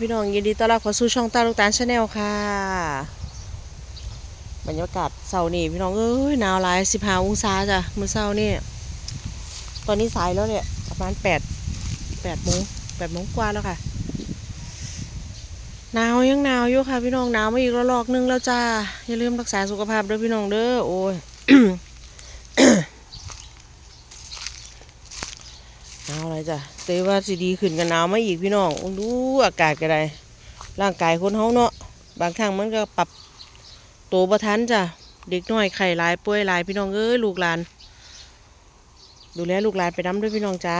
พี่น้องยินดีต้อนรับเข้าสู่ช่องตาลูกตาลชาแนลค่ะ บรรยากาศเสาร์นี้พี่น้องเอ้ยหนาวหลายสิบห้าองศาจ้ะมื้อเช้านี่ตอนนี้สายแล้วเนี่ยประมาณแปดแปดโมงแปดโมงกว่าแล้วค่ะหนาวยังหนาวอยู่ค่ะ พี่น้องหนาวมาอีกระลอกหนึงแล้วจ้าอย่าลืมรักษาสุขภาพด้วยพี่น้องเด้อโอ้ย หนาวอะไร จ้ะเตยว่าสิดีขึ้นกันหนาวไมาอีกพี่น้องดูอากาศก็ได้ ร่างกายคนเฮาเนาะบางครั้งมันก็ปรับตัวบ่ทันจ้ะเด็กน้อยไข่ลายป่วยลายพี่น้องเอ้ยลูกหลาน ดูแลลูกหลานไปน้ำด้วยพี่น้องจ้า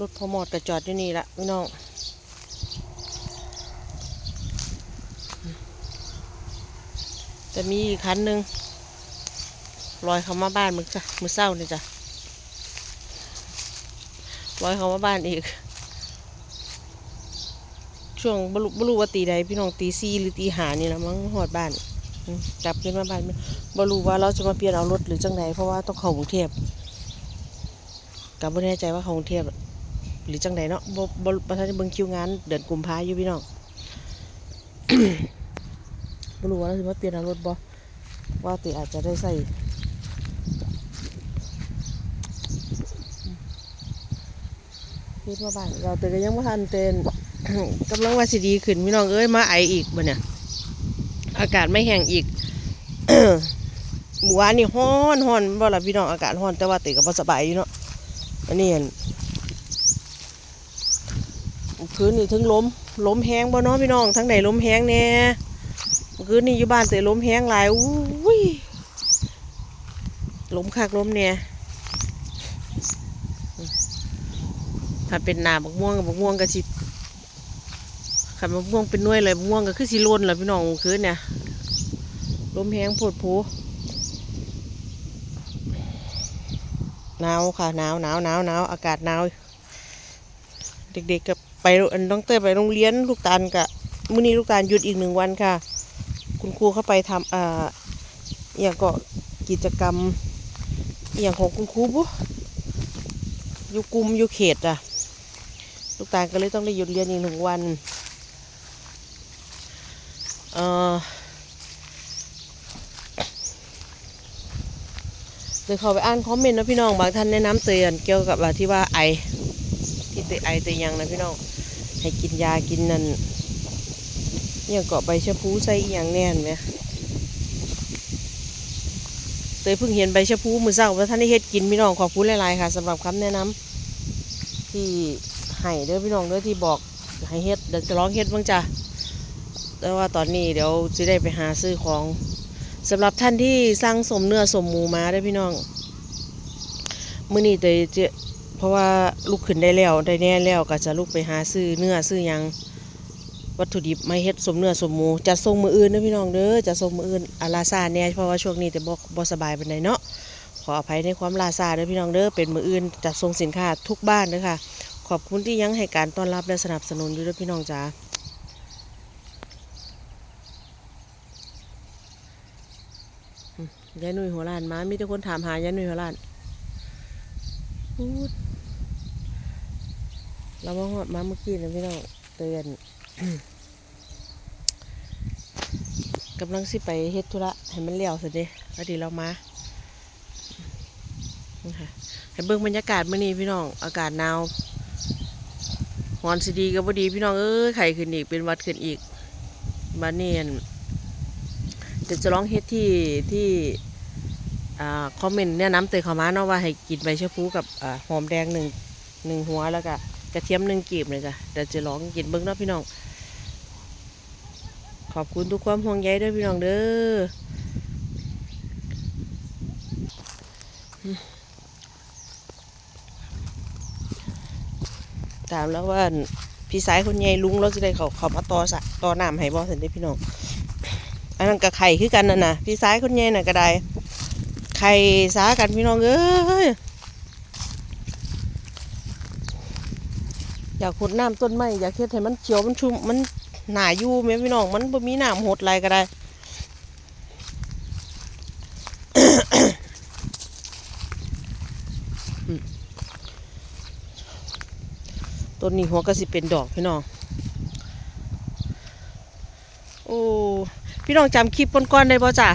รถพอหมอดกระจอดอยู่นี่ละพี่น้อง แต่มีอีกคันหนึ่งลอยเขามาบ้านมึงจ้ะมือเศร้านี่จ้ะลอยเขามาบ้านอีก ช่วงบรุบรูว่าตีใดพี่น้องตีซีหรือตีหานี่ละมั้งหอดบ้านกลับขึ้นมาบ้านบรูว่าเราจะมาเปลี่ยนเอารถหรือจังไหนเพราะว่าต้องเข้ากรุงเทพกับไม่แน่ใจว่าเข้ากรุงเทพหรือจังไหนเนาะบ่บ่ประธานเบิ่งคิวงาน เดือนกุมภาอยู่พี่น้อง ไม่รู้ว่าเราจะมาเปลี่ยนอารถบ่ว่าติอาจจะได้ใส่คิดว่าบ้านเราแต่ก็ยังไม่ทันเต้นกำลังว่าสิดีขึ้นพี่น้องเอ้ยมาไออีกบ่เนี่ย อากาศไม่แห้งอีกหมู่บ้านนี่ฮ้อนฮ้อนบ่ล่ะพี่น้องอากาศฮ้อนแต่ว่าติก็บ่สบายอยู่เนาะอันนี้เห็นคืนนี่ถึงล้มล้มแห้งบ่เนาะพี่น้องทั้งใดล้มแห้งแน่ เมื่อคืนนี้อยู่บ้านเตะล้มแห้งหลายอุ้ยลมคักล้มเนี่ยถ้าเป็นหนาบักม่วงกับบักม่วงก็สิขันบักม่วงเป็นน่วยเลยบักม่วงก็คือสิล้นแหละพี่น้องเมื่อคืนเนี่ยล้มแห้งโผดโผหนาวค่ะหนาวหนาวหนาวหนาวอากาศหนาวเด็กๆกับไปอันต้องเต้ยไปโรงเรียนลูกตาลกะมื้อนี้ลูกตาลหยุดอีกหนึ่งวันค่ะ คุณครูเข้าไปทำอ่าอย่างก็กิจกรรมอย่างของคุณครูบุอยู่กลุ่มอยู่เขตอะลูกตาลก็เลยต้องได้หยุดเรียนอีกหนึ่งวันเอ่อเดี๋ยวเขาไปอ่านคอมเมนต์นะพี่น้องบางท่านแนะนำเตือนเกี่ยวกับที่ว่าไอที่เตไอเตยังนะพี่น้องให้กินยากินนั่น เนี่ยเกาะใบชะพูใส่อย่างแน่นไหมเตยเพิ่งเห็นใบชะพูมือเศร้าว่าท่านได้เฮ็ดกินพี่น้องขอบคุณหลายๆค่ะสำหรับคำแนะนำที่ให้เด้อพี่น้องเด้อที่บอกให้เฮ็ดเดี๋ยวจะลองเฮ็ดบ้างจ้ะแต่ว่าตอนนี้เดี๋ยวจะได้ไปหาซื้อของสำหรับท่านที่สั่งสมเนื้อสมหมูมาได้พี่น้องมื้อนี้เตยจะเพราะว่าลูกขึ้นได้แล้วได้แน่แล้วก็จะลุกไปหาซื้อเนื้อซื้อยัง วัตถุดิบไม่เฮ็ดสมเนื้อสมหมูจะส่งมืออื่นเด้อพี่น้องเด้อจะส่งมืออื่นอาลาซาแน่เพราะว่าช่วงนี้แต่บ่บ่สบายปานใดเนาะขออภัยในความลาซาเด้อพี่น้องเด้อเป็นมืออื่นจะส่งสินค้าทุกบ้านเด้อค่ะ ขอบคุณที่ยังให้การต้อนรับและสนับสนุนอยู่เด้อพี่น้องจ๋าอืมยายหนุ่ยหัวล้านมามีแต่คนถามหายายหนุ่ยหัวล้านพูดเรามาหอดมาเมื่อกี้นะพี่น้องเตือน กำลังสิไปเฮ็ดธุระให้มันเลี้ยวสิเด้พอดีเรามาค่ะให้เบิ่งบรรยากาศมื้อนี้พี่น้อง อากาศหนาวหอนสิดีก็บ่ดีพี่น้องเอ้ยไข้ขึ้นอีกเป็นวัดขึ้นอีกบัดนี้อั่นเดี๋ยวจะลองเฮ็ดที่ที่อ่าคอมเมนต์เนี่ยน้ำเตยเข้ามาเนาะว่าให้กินใบชะพูกับอ่าหอมแดงหนึ่งหนึ่งหัวแล้วก็กระเทียมหนึ่งกีบเลยจ้ะเดี๋ยวจะลองกินเบิ่งเนาะพี่น้อง ขอบคุณทุกความห่วงใยด้วยพี่น้องเด้อถามแล้วว่าพี่สายคนใหญ่ลุงเราจะได้เขาเขามาต่อสะต่อน้ำให้บ่สันเด้พี่น้องอันนั้นกับไข่คือกันน่ะนะพี่สายคนใหญ่น่ะก็ได้ไข่สากันพี่น้องเอ้ยอยากขุดน้ำต้นไม้อยากเฮ็ดให้มันเขียวมันชุ่มมัน หนาอยู่แม่พี่น้องมันบ่มีหนามหดไรก็ได้ต้นนี้หัวก็สิเป็นดอกพี่น้องโอ้พี่น้องจำคลิปก้อนๆได้ป่ะจ้ะ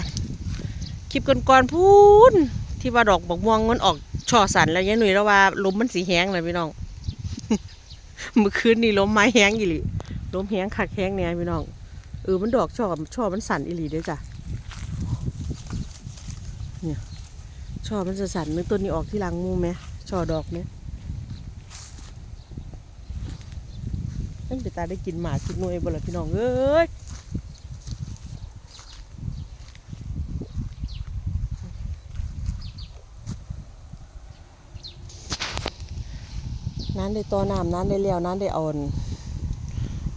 คลิปก้อนๆพูนที่ว่าดอกบักม่วงมันออกช่อสันแล้วยายหนุ่ยแล้วว่าลมมันสีแห้งเลยพี่น้องเมื่อคืนนี่ลมไม้แห้งอยู่เลย ลมแห้งคักแห้งเนี่ยพี่น้องเออมันดอกช่อช่อมันสั่นอีหลีเด้วยจ้ะเนี่ยช่อมันจะสั่นนึกต้นนี้ออกที่หลังมูไหมช่อดอกไหมตั้งแต่ตาได้กินหมากินนวยบ่ละพี่น้องเอ้ยนั้นได้ต่อน้ำนั้นได้เลี้ยวนั้นได้อาอน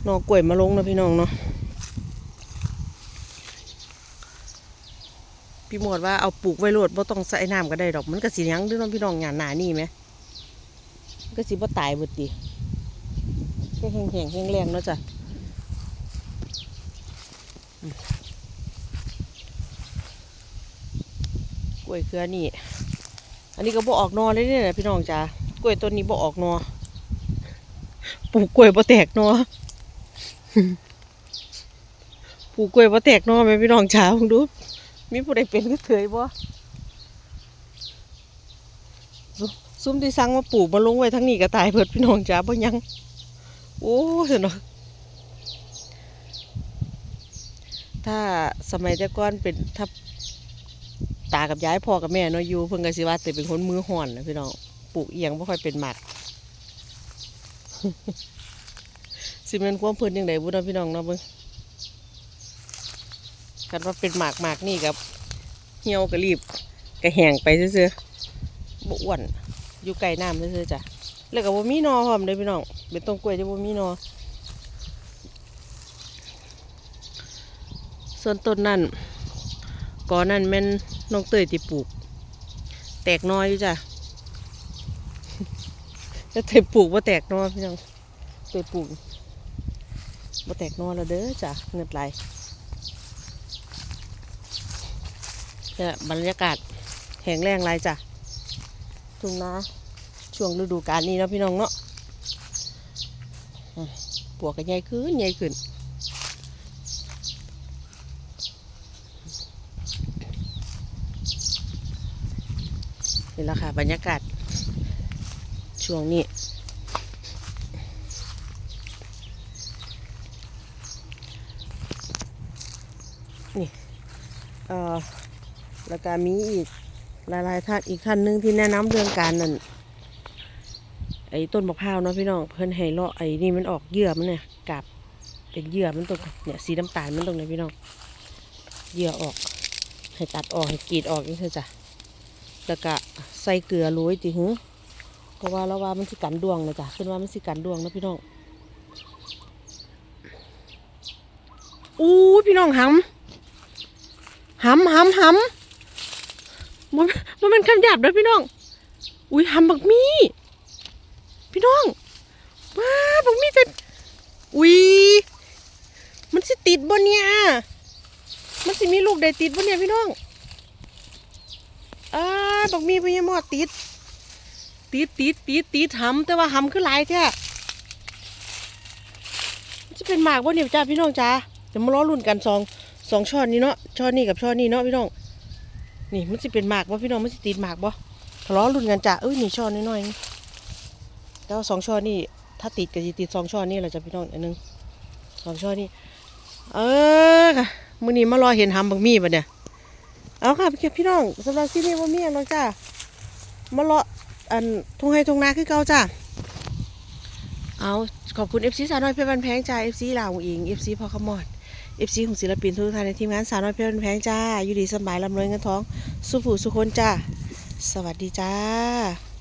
นอกกล้วยมาลงนะพี่น้องเนาะพี่หมวดว่าเอาปลูกไว้โลดบ่ต้องใส่น้ำก็ได้ดอกมันก็สิหยังด้วยน้องพี่น้องงานหนานี่ไหมมันก็สิบ่ตายเบิดติแค่แห้งๆแห้งแรงเนาะจ้ะกล้วยเครือนี่ อันนี้ก็บ่ออกนอเลยเนี่ยพี่น้องจ้ากล้วยต้นนี้บ่ออกนอปลูกกล้วยบ่แตกนอ ปลูกกล้วยบ่แตกนอไหมพี่น้องจ้าดู มีผู้ใดเป็นก็เคยบ่ซุซุ่มที่สั่งมาปลูกมาลงไว้ทั้งนี้ก็ตายเพิดพี่น้องจ้าบ่ยัง โอ้เสียเนาะถ้าสมัยแต่ก่อนเป็นถ้าตากับยายพ่อกับแม่เนาะอยู่เพิ่นก็สิว่าต่เป็นคนมือห่อนนะพี่น้องปลูกเอียงบ่ค่อยเป็นหมาก สิแม่นความเพิ่นจังไดบุเนะพี่น้องเนาะเบิ่งกันว่าเป็นหมากหมากนี่กับเหี่ยวก็รีบก็แหงไปซื่อๆบ่อ้วนอยู่ไกลน้ำซื่อๆจ้ะแล้วก็บ่มีนอพร้อมเด้อพี่น้องเป็นต้นกล้วยที่บ่มีนอส่วนต้นนั้นก่อนนั่นแม่นน้องเตยติปลูก แตกน้อยอยู่จ้ะจะเตยปลูกว่าแตกน้อยพี่น้องเตยปลูก ว่าแตกนอยแล้วเด้อจ้ะเงินไหลเนี่ยบรรยากาศแห้งแรงไรจ้ะทุ่งนาช่วงฤดูกาลนี้เนาะพี่น้องเนาะปวกก็ใหญ่ขึ้นใหญ่ขึ้นนี่แหละค่ะบรรยากาศช่วงนี้ เอ่อแล้วก็มีอีกหลายๆท่านอีกท่านหนึงที่แนะนำเรื่องการนั่นไอ้ต้นมะพร้าวเนาะพี่น้องเพิ่นให้เลาะไอ้นี่มันออกเยื่อมันเนี่ยกาบเป็นเยื่อมันตรงเนี่ยสีน้ำตาลมันตรงไหนพี่น้องเยื่อออก ให้ตัดออกให้กรีดออกนี่เถอะจ้ะแล้วก็ใส่เกลือโรยติหือเพราะว่าเราว่ามันสิกันดวงนะจ๊ะขึ้นว่ามันสิกันดวงนะพี่น้องอู้พี่น้องหำ หำหำหำมันมันเป็นคำหยาบเลยพี่น้อง อุ้ยหำบักมี่ พี่น้องว้าบักมีแต่อุ้ยมันสิติดบนเนี่ยมันสิมีลูกได้ติดบนเนี่ยพี่น้องอ่าบักมี่พญามอดติด ติดติดติดติดหำแต่ว่าหำคือหลายแท้มันจะเป็นหมากบ่เนี่ยจ้าพี่น้องจ้าจะมาล้อรุ่นกันสอง สองช่อนนี้เนาะช่อนนี้กับช่อนนี้เนาะพี่น้องนี่มันจะเป็นหมากบ่พี่น้องมันจะติดหมากบ่ทะเลาะรุนกันจ้าเอ้ยนี่ช่อนน้อยๆแต่ว่าสองช่อนนี่ถ้าติดก็จะติดสองช่อนนี่แหละจ้าพี่น้องอันหนึงสองช่อนนี่เออค่ะมื้อนี้มารอเห็นหำบักมีบ่เนี่ยเอาค่ะพี่น้องสำหรับที่นี่ว่ามีอย่างเนาะจ้ามาเลาะอันทุ่งไฮทุ่งนาคือเก่าจ้าเอาขอบคุณ FC สาวน้อยเพชรบันแพงใจ้า FC ลาวอิง FC พอขมอด เอฟซีของศิลปินทุกท่านในทีมงานสาวน้อยเพชรบันแพงจ้าอยู่ดีสบายลำรวยเงินทอง สุผูสุคนจ้า สวัสดีจ้า